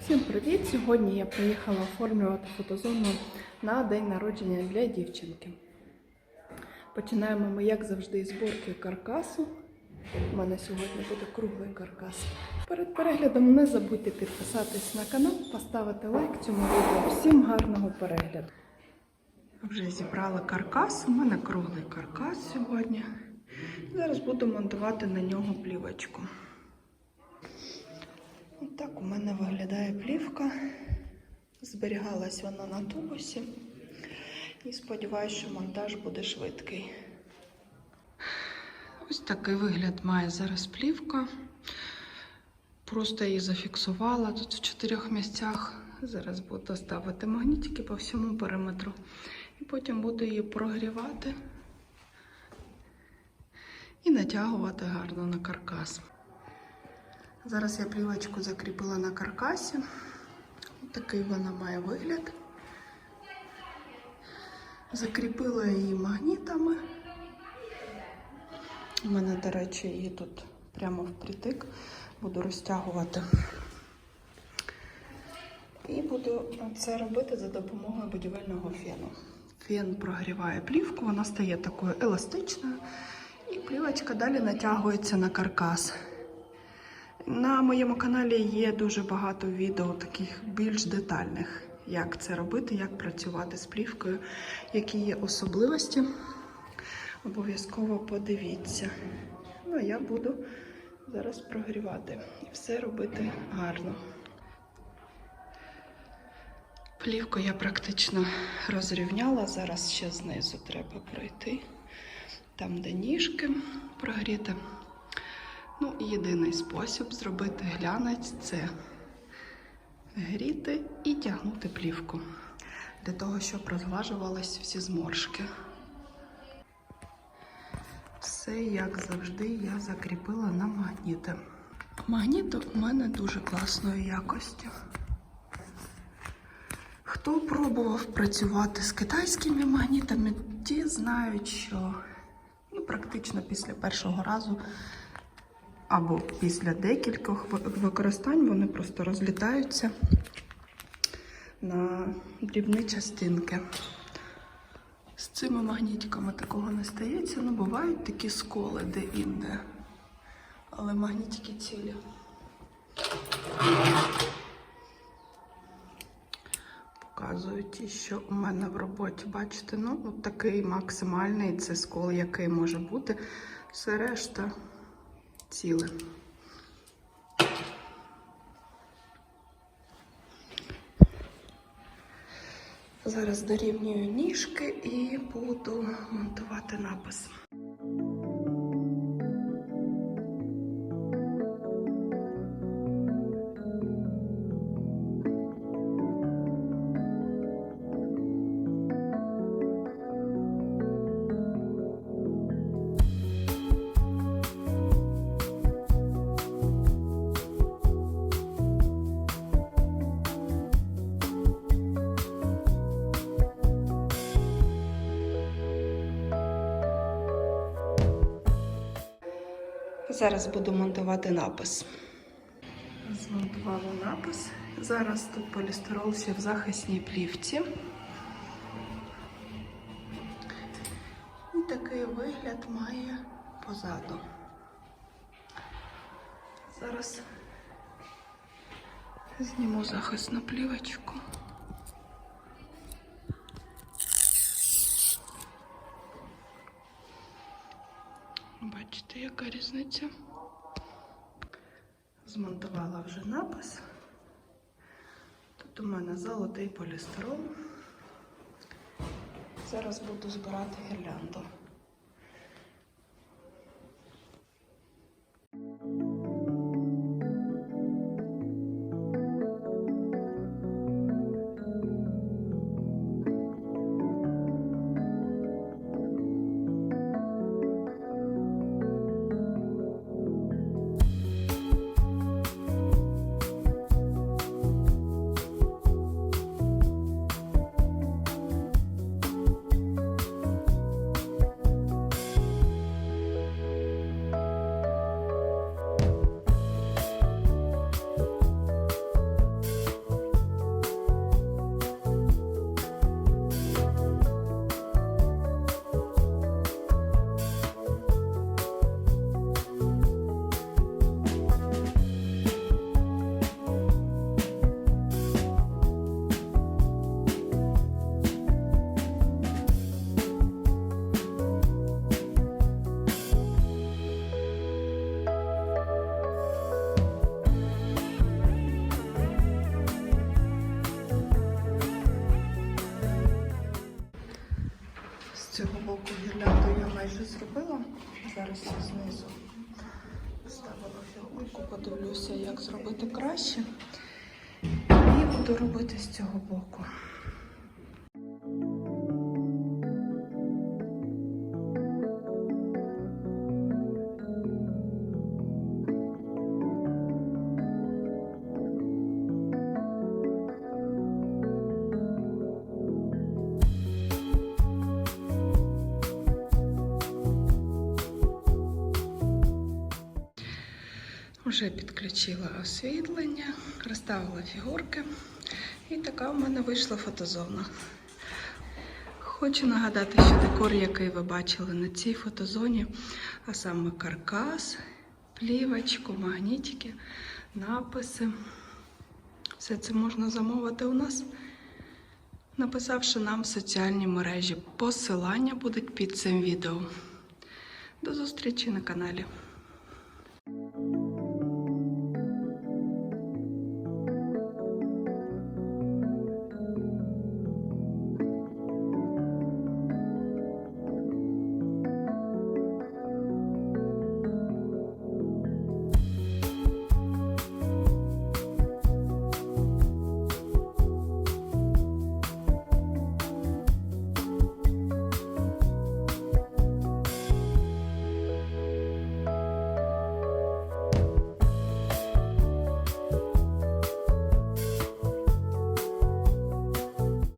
Всім привіт! Сьогодні я приїхала оформлювати фотозону на день народження для дівчинки. Починаємо ми, як завжди, з зборки каркасу. У мене сьогодні буде круглий каркас. Перед переглядом не забудьте підписатись на канал, поставити лайк цьому відео. Всім гарного перегляду! Вже зібрала каркас. У мене круглий каркас сьогодні. Зараз буду монтувати на нього плівочку. Так у мене виглядає плівка. Зберігалась вона на тубусі. І сподіваюся, що монтаж буде швидкий. Ось такий вигляд має зараз плівка. Просто її зафіксувала тут в чотирьох місцях. Зараз буду ставити магнітики по всьому периметру. І потім буду її прогрівати і натягувати гарно на каркас. Зараз я плівочку закріпила на каркасі. Ось такий вона має вигляд. Закріпила її магнітами. У мене, до речі, її тут прямо впритик. Буду розтягувати. І буду це робити за допомогою будівельного фену. Фен прогріває плівку, вона стає такою еластичною, і плівочка далі натягується на каркас. На моєму каналі є дуже багато відео таких більш детальних, як це робити, як працювати з плівкою, які є особливості. Обов'язково подивіться. Ну, а я буду зараз прогрівати і все робити гарно. Плівку я практично розрівняла, зараз ще знизу треба пройти, там, де ніжки прогріти. Ну, єдиний спосіб зробити глянець це гріти і тягнути плівку для того, щоб розглажувались всі зморшки. Все, як завжди, я закріпила на магніти. Магніти у мене дуже класної якості. Хто пробував працювати з китайськими магнітами, ті знають, що ну, практично після першого разу або після декількох використань вони просто розлітаються на дрібні частинки. З цими магнітиками такого не стається, ну бувають такі сколи де-інде. Але магнітики цілі. Показую ті, що у мене в роботі. Бачите, ну такий максимальний це скол, який може бути. Все решта ціле. Зараз дорівнюю ніжки і буду монтувати напис. Зараз буду монтувати напис. Змонтувала напис. Зараз тут полістирол в захисній плівці. І такий вигляд має позаду. Зараз зніму захисну плівочку. Бачите, яка різниця? Змонтувала вже напис. Тут у мене золотий полістирол. Зараз буду збирати гірлянду. Зараз я знизу ставила фігурку, подивлюся, як зробити краще. І буду робити з цього боку. Вже підключила освітлення, розставила фігурки. І така в мене вийшла фотозона. Хочу нагадати, що декор, який ви бачили на цій фотозоні, а саме каркас, плівочку, магнітики, написи. Все це можна замовити у нас, написавши нам в соціальні мережі. Посилання будуть під цим відео. До зустрічі на каналі.